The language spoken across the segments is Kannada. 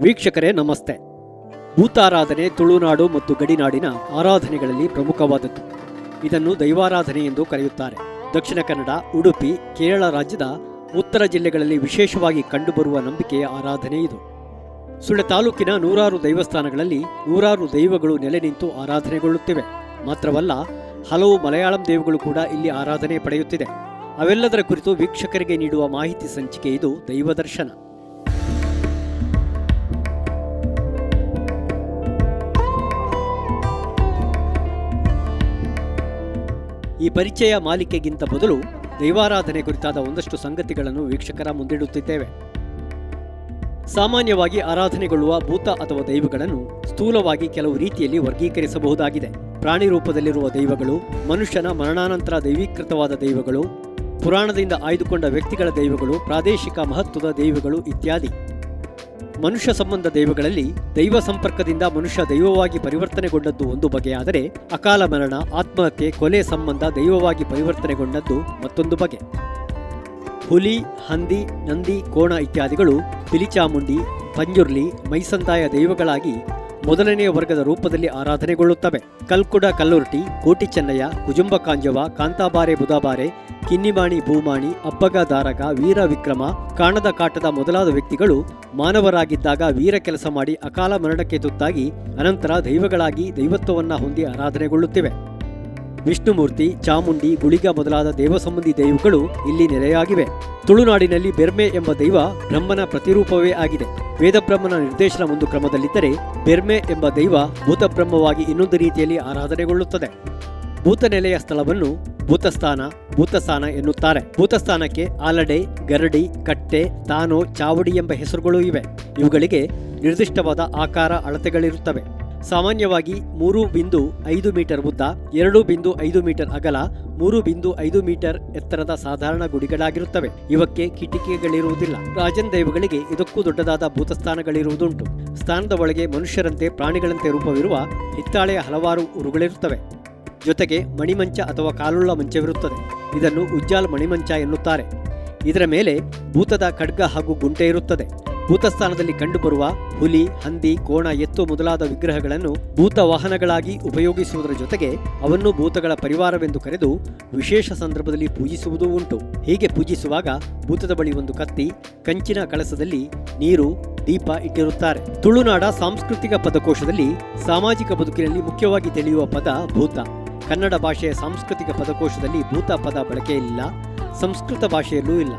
ವೀಕ್ಷಕರೇ, ನಮಸ್ತೆ. ಭೂತಾರಾಧನೆ ತುಳುನಾಡು ಮತ್ತು ಗಡಿನಾಡಿನ ಆರಾಧನೆಗಳಲ್ಲಿ ಪ್ರಮುಖವಾದದ್ದು. ಇದನ್ನು ದೈವಾರಾಧನೆ ಎಂದು ಕರೆಯುತ್ತಾರೆ. ದಕ್ಷಿಣ ಕನ್ನಡ, ಉಡುಪಿ, ಕೇರಳ ರಾಜ್ಯದ ಉತ್ತರ ಜಿಲ್ಲೆಗಳಲ್ಲಿ ವಿಶೇಷವಾಗಿ ಕಂಡುಬರುವ ನಂಬಿಕೆಯ ಆರಾಧನೆ ಇದು. ಸುಳ್ಯ ತಾಲೂಕಿನ ನೂರಾರು ದೈವಸ್ಥಾನಗಳಲ್ಲಿ ನೂರಾರು ದೈವಗಳು ನೆಲೆ ನಿಂತು ಆರಾಧನೆಗೊಳ್ಳುತ್ತಿವೆ. ಮಾತ್ರವಲ್ಲ, ಹಲವು ಮಲಯಾಳಂ ದೇವಗಳು ಕೂಡ ಇಲ್ಲಿ ಆರಾಧನೆ ಪಡೆಯುತ್ತಿದೆ. ಅವೆಲ್ಲದರ ಕುರಿತು ವೀಕ್ಷಕರಿಗೆ ನೀಡುವ ಮಾಹಿತಿ ಸಂಚಿಕೆ ಇದು ದೈವದರ್ಶನ. ಈ ಪರಿಚಯ ಮಾಲಿಕೆಗಿಂತ ಮೊದಲು ದೈವಾರಾಧನೆ ಕುರಿತಾದ ಒಂದಷ್ಟು ಸಂಗತಿಗಳನ್ನು ವೀಕ್ಷಕರ ಮುಂದಿಡುತ್ತಿದ್ದೇವೆ. ಸಾಮಾನ್ಯವಾಗಿ ಆರಾಧನೆಗೊಳ್ಳುವ ಭೂತ ಅಥವಾ ದೈವಗಳನ್ನು ಸ್ಥೂಲವಾಗಿ ಕೆಲವು ರೀತಿಯಲ್ಲಿ ವರ್ಗೀಕರಿಸಬಹುದಾಗಿದೆ. ಪ್ರಾಣಿ ರೂಪದಲ್ಲಿರುವ ದೈವಗಳು, ಮನುಷ್ಯನ ಮರಣಾನಂತರ ದೈವೀಕೃತವಾದ ದೈವಗಳು, ಪುರಾಣದಿಂದ ಆಯ್ದುಕೊಂಡ ವ್ಯಕ್ತಿಗಳ ದೈವಗಳು, ಪ್ರಾದೇಶಿಕ ಮಹತ್ವದ ದೈವಗಳು ಇತ್ಯಾದಿ. ಮನುಷ್ಯ ಸಂಬಂಧ ದೈವಗಳಲ್ಲಿ ದೈವ ಸಂಪರ್ಕದಿಂದ ಮನುಷ್ಯ ದೈವವಾಗಿ ಪರಿವರ್ತನೆಗೊಂಡದ್ದು ಒಂದು ಬಗೆಯಾದರೆ ಅಕಾಲ ಮರಣ, ಆತ್ಮಹತ್ಯೆ, ಕೊಲೆ ಸಂಬಂಧ ದೈವವಾಗಿ ಪರಿವರ್ತನೆಗೊಂಡದ್ದು ಮತ್ತೊಂದು ಬಗೆ. ಹುಲಿ, ಹಂದಿ, ನಂದಿ, ಕೋಣ ಇತ್ಯಾದಿಗಳು, ಪಿಲಿಚಾಮುಂಡಿ, ಪಂಜುರ್ಲಿ ಮೈಸಂದಾಯ ದೈವಗಳಾಗಿ ಮೊದಲನೆಯ ವರ್ಗದ ರೂಪದಲ್ಲಿ ಆರಾಧನೆಗೊಳ್ಳುತ್ತವೆ. ಕಲ್ಕುಡ, ಕಲ್ಲುರ್ಟಿ ಕೋಟಿ ಚೆನ್ನಯ್ಯ ಕುಜುಂಬ ಕಾಂಜವ, ಕಾಂತಾಬಾರೆ ಬುಧಾಬಾರೆ, ಕಿನ್ನಿಮಾಣಿ, ಭೂಮಾಣಿ ಅಬ್ಬಗ ದಾರಗ, ವೀರ ವಿಕ್ರಮ, ಕಾಣದ ಕಾಟದ ಮೊದಲಾದ ವ್ಯಕ್ತಿಗಳು ಮಾನವರಾಗಿದ್ದಾಗ ವೀರ ಕೆಲಸ ಮಾಡಿ ಅಕಾಲ ಮರಣಕ್ಕೆ ತುತ್ತಾಗಿ ಅನಂತರ ದೈವಗಳಾಗಿ ದೈವತ್ವವನ್ನ ಹೊಂದಿ ಆರಾಧನೆಗೊಳ್ಳುತ್ತಿವೆ. ವಿಷ್ಣುಮೂರ್ತಿ, ಚಾಮುಂಡಿ, ಗುಳಿಗ ಮೊದಲಾದ ದೇವ ಸಂಬಂಧಿ ದೈವಗಳು ಇಲ್ಲಿ ನೆಲೆಯಾಗಿವೆ. ತುಳುನಾಡಿನಲ್ಲಿ ಬೆರ್ಮೆ ಎಂಬ ದೈವ ಬ್ರಹ್ಮನ ಪ್ರತಿರೂಪವೇ ಆಗಿದೆ. ವೇದಬ್ರಹ್ಮನ ನಿರ್ದೇಶನ ಒಂದು ಕ್ರಮದಲ್ಲಿದ್ದರೆ ಬೆರ್ಮೆ ಎಂಬ ದೈವ ಭೂತಬ್ರಹ್ಮವಾಗಿ ಇನ್ನೊಂದು ರೀತಿಯಲ್ಲಿ ಆರಾಧನೆಗೊಳ್ಳುತ್ತದೆ. ಭೂತನೆಲೆಯ ಸ್ಥಳವನ್ನು ಭೂತಸ್ಥಾನ ಭೂತಸ್ಥಾನ ಎನ್ನುತ್ತಾರೆ. ಭೂತಸ್ಥಾನಕ್ಕೆ ಆಲಡೆ, ಗರಡಿ, ಕಟ್ಟೆ, ತಾನೋ, ಚಾವಡಿ ಎಂಬ ಹೆಸರುಗಳು ಇವೆ. ಇವುಗಳಿಗೆ ನಿರ್ದಿಷ್ಟವಾದ ಆಕಾರ ಅಳತೆಗಳಿರುತ್ತವೆ. ಸಾಮಾನ್ಯವಾಗಿ ಮೂರು ಬಿಂದು ಐದು ಮೀಟರ್ ಉದ್ದ, ಎರಡು ಬಿಂದು ಐದು ಮೀಟರ್ ಅಗಲ, ಮೂರು ಬಿಂದು ಐದು ಮೀಟರ್ ಎತ್ತರದ ಸಾಧಾರಣ ಗುಡಿಗಳಾಗಿರುತ್ತವೆ. ಇವಕ್ಕೆ ಕಿಟಕಿಗಳಿರುವುದಿಲ್ಲ. ರಾಜನ್ ದೈವಗಳಿಗೆ ಇದಕ್ಕೂ ದೊಡ್ಡದಾದ ಭೂತಸ್ಥಾನಗಳಿರುವುದುಂಟು. ಸ್ಥಾನದ ಒಳಗೆ ಮನುಷ್ಯರಂತೆ ಪ್ರಾಣಿಗಳಂತೆ ರೂಪವಿರುವ ಹಿತ್ತಾಳೆಯ ಹಲವಾರು ಉರುಗಳಿರುತ್ತವೆ ಜೊತೆಗೆ ಮಣಿಮಂಚ ಅಥವಾ ಕಾಲುಳ್ಳ ಮಂಚವಿರುತ್ತದೆ. ಇದನ್ನು ಉಜ್ಜಾಲ್ ಮಣಿಮಂಚ ಎನ್ನುತ್ತಾರೆ. ಇದರ ಮೇಲೆ ಭೂತದ ಖಡ್ಗ ಹಾಗೂ ಗುಂಟೆ ಇರುತ್ತದೆ. ಭೂತಸ್ಥಾನದಲ್ಲಿ ಕಂಡುಬರುವ ಹುಲಿ, ಹಂದಿ, ಕೋಣ ಎತ್ತು ಮೊದಲಾದ ವಿಗ್ರಹಗಳನ್ನು ಭೂತ ವಾಹನಗಳಾಗಿ ಉಪಯೋಗಿಸುವುದರ ಜೊತೆಗೆ ಅವನ್ನು ಭೂತಗಳ ಪರಿವಾರವೆಂದು ಕರೆದು ವಿಶೇಷ ಸಂದರ್ಭದಲ್ಲಿ ಪೂಜಿಸುವುದೂ ಉಂಟು. ಹೀಗೆ ಪೂಜಿಸುವಾಗ ಭೂತದ ಬಳಿ ಒಂದು ಕತ್ತಿ ಕಂಚಿನ ಕಳಸದಲ್ಲಿ ನೀರು, ದೀಪ ಇಟ್ಟಿರುತ್ತಾರೆ. ತುಳುನಾಡ ಸಾಂಸ್ಕೃತಿಕ ಪದಕೋಶದಲ್ಲಿ ಸಾಮಾಜಿಕ ಬದುಕಿನಲ್ಲಿ ಮುಖ್ಯವಾಗಿ ತಿಳಿಯುವ ಪದ ಭೂತ. ಕನ್ನಡ ಭಾಷೆಯ ಸಾಂಸ್ಕೃತಿಕ ಪದಕೋಶದಲ್ಲಿ ಭೂತ ಪದ ಬಳಕೆಯಿಲ್ಲ ಸಂಸ್ಕೃತ ಭಾಷೆಯಲ್ಲೂ ಇಲ್ಲ.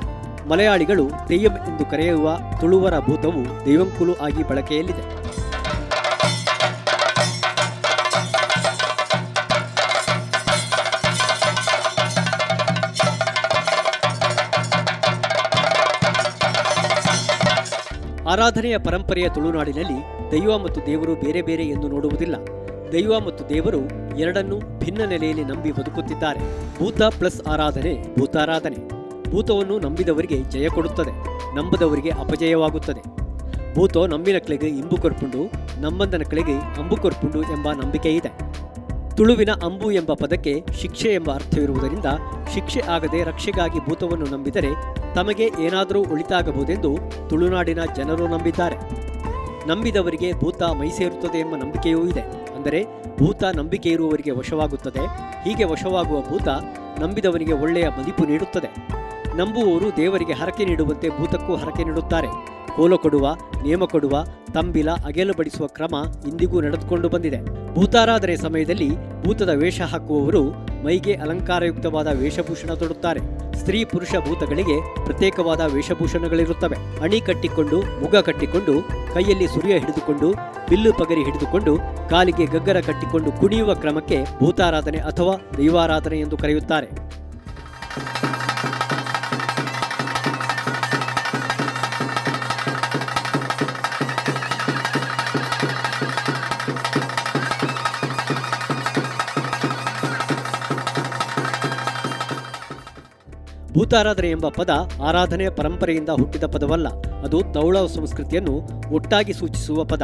ಮಲಯಾಳಿಗಳು ತೆಯ್ಯಂ ಎಂದು ಕರೆಯುವ ತುಳುವರ ಭೂತವು ದೈವಂಕುಲು ಆಗಿ ಬಳಕೆಯಲ್ಲಿದೆ. ಆರಾಧನೆಯ ಪರಂಪರೆಯ ತುಳುನಾಡಿನಲ್ಲಿ ದೈವ ಮತ್ತು ದೇವರು ಬೇರೆ ಬೇರೆ ಎಂದು ನೋಡುವುದಿಲ್ಲ. ದೈವ ಮತ್ತು ದೇವರು ಎರಡನ್ನೂ ಭಿನ್ನ ನೆಲೆಯಲ್ಲಿ ನಂಬಿ ಬದುಕುತ್ತಿದ್ದಾರೆ. ಭೂತ ಪ್ಲಸ್ ಆರಾಧನೆ ಭೂತಾರಾಧನೆ. ಭೂತವನ್ನು ನಂಬಿದವರಿಗೆ ಜಯ ಕೊಡುತ್ತದೆ, ನಂಬದವರಿಗೆ ಅಪಜಯವಾಗುತ್ತದೆ. ಭೂತ ನಂಬಿನ ಕಲೆಗೆ ಇಂಬು ಕೊರ್ಪುಂಡು, ನಂಬಂದನ ಕಲೆಗೆ ಅಂಬು ಕೊರ್ಪುಂಡು ಎಂಬ ನಂಬಿಕೆ ಇದೆ. ತುಳುವಿನ ಅಂಬು ಎಂಬ ಪದಕ್ಕೆ ಶಿಕ್ಷೆ ಎಂಬ ಅರ್ಥವಿರುವುದರಿಂದ ಶಿಕ್ಷೆ ಆಗದೆ ರಕ್ಷೆಗಾಗಿ ಭೂತವನ್ನು ನಂಬಿದರೆ ತಮಗೆ ಏನಾದರೂ ಒಳಿತಾಗಬಹುದೆಂದು ತುಳುನಾಡಿನ ಜನರು ನಂಬಿದ್ದಾರೆ. ನಂಬಿದವರಿಗೆ ಭೂತ ಮೈ ಸೇರುತ್ತದೆ ಎಂಬ ನಂಬಿಕೆಯೂ ಇದೆ. ಅಂದರೆ ಭೂತ ನಂಬಿಕೆ ಇರುವವರಿಗೆ ವಶವಾಗುತ್ತದೆ, ಹೀಗೆ ವಶವಾಗುವ ಭೂತ ನಂಬಿದವನಿಗೆ ಒಳ್ಳೆಯ ಮದಿಪು ನೀಡುತ್ತದೆ. ನಂಬುವವರು ದೇವರಿಗೆ ಹರಕೆ ನೀಡುವಂತೆ ಭೂತಕ್ಕೂ ಹರಕೆ ನೀಡುತ್ತಾರೆ. ಕೋಲ ಕೊಡುವ, ನೇಮ ಕೊಡುವ, ತಂಬಿಲ, ಅಗೆಲು ಬಡಿಸುವ ಕ್ರಮ ಇಂದಿಗೂ ನಡೆದುಕೊಂಡು ಬಂದಿದೆ. ಭೂತಾರಾಧನೆ ಸಮಯದಲ್ಲಿ ಭೂತದ ವೇಷ ಹಾಕುವವರು ಮೈಗೆ ಅಲಂಕಾರಯುಕ್ತವಾದ ವೇಷಭೂಷಣ ತೊಡುತ್ತಾರೆ. ಸ್ತ್ರೀ ಪುರುಷ ಭೂತಗಳಿಗೆ ಪ್ರತ್ಯೇಕವಾದ ವೇಷಭೂಷಣಗಳಿರುತ್ತವೆ. ಅಣಿ ಕಟ್ಟಿಕೊಂಡು, ಮುಗ ಕಟ್ಟಿಕೊಂಡು, ಕೈಯಲ್ಲಿ ಸುರಿಯ ಹಿಡಿದುಕೊಂಡು, ಬಿಲ್ಲು ಪಗರಿ ಹಿಡಿದುಕೊಂಡು, ಕಾಲಿಗೆ ಗಗ್ಗರ ಕಟ್ಟಿಕೊಂಡು ಕುಣಿಯುವ ಕ್ರಮಕ್ಕೆ ಭೂತಾರಾಧನೆ ಅಥವಾ ದೈವಾರಾಧನೆ ಎಂದು ಕರೆಯುತ್ತಾರೆ. ಭೂತಾರಾಧನೆ ಎಂಬ ಪದ ಆರಾಧನೆಯ ಪರಂಪರೆಯಿಂದ ಹುಟ್ಟಿದ ಪದವಲ್ಲ. ಅದು ತೌಳ ಸಂಸ್ಕೃತಿಯನ್ನು ಒಟ್ಟಾಗಿ ಸೂಚಿಸುವ ಪದ.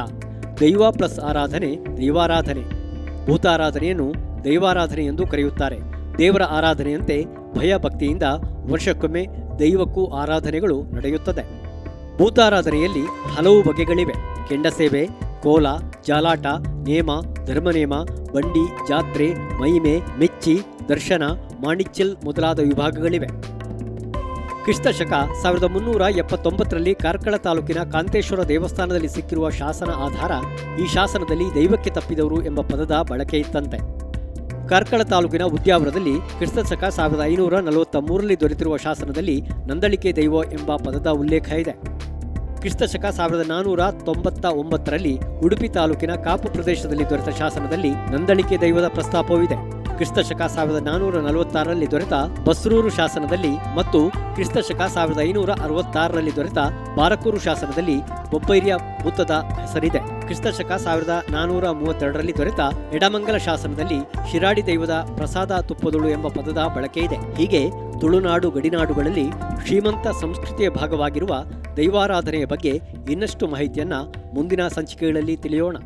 ದೈವ ಪ್ಲಸ್ ಆರಾಧನೆ, ದೈವಾರಾಧನೆ. ಭೂತಾರಾಧನೆಯನ್ನು ದೈವಾರಾಧನೆ ಎಂದು ಕರೆಯುತ್ತಾರೆ. ದೇವರ ಆರಾಧನೆಯಂತೆ ಭಯ ಭಕ್ತಿಯಿಂದ ವರ್ಷಕ್ಕೊಮ್ಮೆ ದೈವಕ್ಕೂ ಆರಾಧನೆಗಳು ನಡೆಯುತ್ತದೆ. ಭೂತಾರಾಧನೆಯಲ್ಲಿ ಹಲವು ಬಗೆಗಳಿವೆ. ಕೆಂಡಸೇವೆ, ಕೋಲ, ಜಾಲಾಟ, ನೇಮ, ಧರ್ಮನೇಮ, ಬಂಡಿ, ಜಾತ್ರೆ, ಮಹಿಮೆ, ಮೆಚ್ಚಿ, ದರ್ಶನ ಮಾಣಿಚ್ಚಲ್ ಮೊದಲಾದ ವಿಭಾಗಗಳಿವೆ. ಕ್ರಿಸ್ತ ಶಕ ಸಾವಿರದ ಮುನ್ನೂರ ಎಪ್ಪತ್ತೊಂಬತ್ತರಲ್ಲಿ ಕಾರ್ಕಳ ತಾಲೂಕಿನ ಕಾಂತೇಶ್ವರ ದೇವಸ್ಥಾನದಲ್ಲಿ ಸಿಕ್ಕಿರುವ ಶಾಸನ ಆಧಾರ ಈ ಶಾಸನದಲ್ಲಿ ದೈವಕ್ಕೆ ತಪ್ಪಿದವರು ಎಂಬ ಪದದ ಬಳಕೆ ಇತ್ತಂತೆ. ಕಾರ್ಕಳ ತಾಲೂಕಿನ ಉದ್ಯಾವರದಲ್ಲಿ ಕ್ರಿಸ್ತ ಶಕ ಸಾವಿರದ ಐನೂರ ನಲವತ್ತ ಮೂರರಲ್ಲಿ ದೊರೆತಿರುವ ಶಾಸನದಲ್ಲಿ ನಂದಳಿಕೆ ದೈವ ಎಂಬ ಪದದ ಉಲ್ಲೇಖ ಇದೆ. ಕ್ರಿಸ್ತ ಶಕ ಸಾವಿರದ ನಾನೂರ ತೊಂಬತ್ತ ಒಂಬತ್ತರಲ್ಲಿ ಉಡುಪಿ ತಾಲೂಕಿನ ಕಾಪು ಪ್ರದೇಶದಲ್ಲಿ ದೊರೆತ ಶಾಸನದಲ್ಲಿ ನಂದಳಿಕೆ ದೈವದ ಪ್ರಸ್ತಾಪವಿದೆ ಕ್ರಿಸ್ತ ಶಕ ಸಾವಿರದ ನಾನೂರ ನಲವತ್ತಾರರಲ್ಲಿ ದೊರೆತ ಬಸ್ರೂರು ಶಾಸನದಲ್ಲಿ ಮತ್ತು ಕ್ರಿಸ್ತ ಶಕ ಸಾವಿರದ ಐನೂರ ಅರವತ್ತಾರರಲ್ಲಿ ದೊರೆತ ಬಾರಕೂರು ಶಾಸನದಲ್ಲಿ ಬೊಬ್ಬೈರಿಯ ಭೂತದ ಹೆಸರಿದೆ. ಕ್ರಿಸ್ತ ಶಕ ಸಾವಿರದ ನಾನೂರ ಮೂವತ್ತೆರಡರಲ್ಲಿ ದೊರೆತ ಎಡಮಂಗಲ ಶಾಸನದಲ್ಲಿ ಶಿರಾಡಿ ದೈವದ ಪ್ರಸಾದ ತುಪ್ಪದುಳು ಎಂಬ ಪದದ ಬಳಕೆ ಇದೆ. ಹೀಗೆ ತುಳುನಾಡು ಗಡಿನಾಡುಗಳಲ್ಲಿ ಶ್ರೀಮಂತ ಸಂಸ್ಕೃತಿಯ ಭಾಗವಾಗಿರುವ ದೈವಾರಾಧನೆಯ ಬಗ್ಗೆ ಇನ್ನಷ್ಟು ಮಾಹಿತಿಯನ್ನ ಮುಂದಿನ ಸಂಚಿಕೆಗಳಲ್ಲಿ ತಿಳಿಯೋಣ.